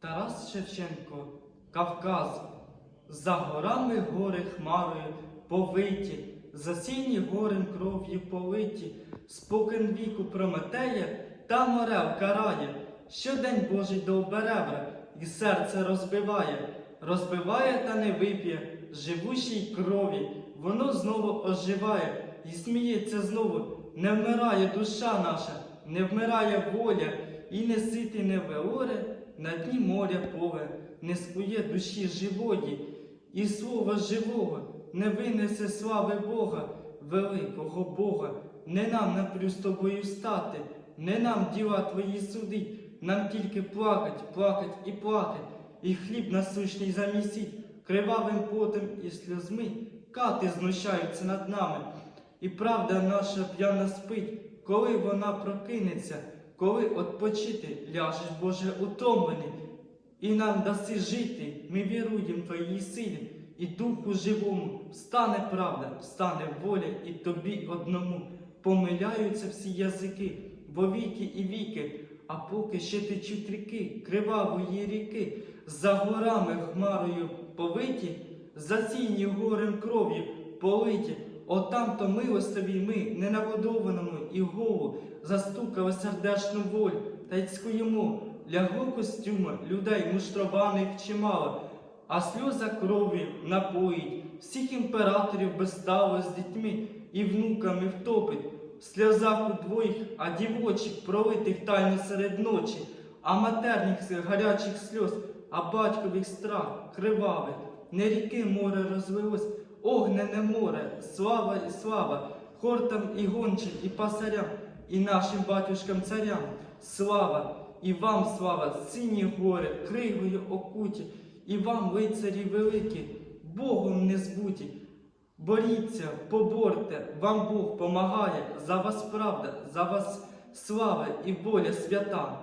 Тарас Шевченко, Кавказ, за горами гори хмарою повиті, засіяні горем кров'ю политі, спокон віку Прометея та морев карає, щодень Божий до і серце розбиває, розбиває та не вип'є, живущій крові, воно знову оживає і сміється знову, не вмирає душа наша, не вмирає воля, і не сити не веоре, на дні моря пове, не скує душі живої, і слова живого не винесе слави Бога, великого Бога, не нам напрю з тобою стати, не нам діла твої суди, нам тільки плакать, плакать і плакать, і хліб насущний замісіть, кривавим потом і сльозми, кати знущаються над нами, і правда наша п'яна спить, коли вона прокинеться, коли отпочити ляжеш, Боже, утомлений, і нам даси жити, ми віруємо Твоїй силі, і Духу живому встане правда, встане воля і тобі одному. Помиляються всі язики, во віки і віки, а поки ще течуть ріки, кривавої ріки, за горами хмарою повиті, засінні горем кров'ю политі, отам то милостиві ми, ненагодованому і голу, застукали сердечну волю, та й скуємо, лягло костюма, людей муштрованих чимало, а сльоза кров'ю напоїть, всіх імператорів безстави з дітьми і внуками втопить, в сльозах у двоїх, а дівочих пролитих тайно серед ночі, а матерніх гарячих сльоз, а батькових страх кривавий, не ріки море розвелось, огнене море, слава і слава, хортам і гончим, і пасарям, і нашим батюшкам царям, слава, і вам слава, сині гори, кригою окуті, і вам, лицарі великі, Богом не збуті. Боріться, поборте, вам Бог помагає, за вас правда, за вас слава і воля свята.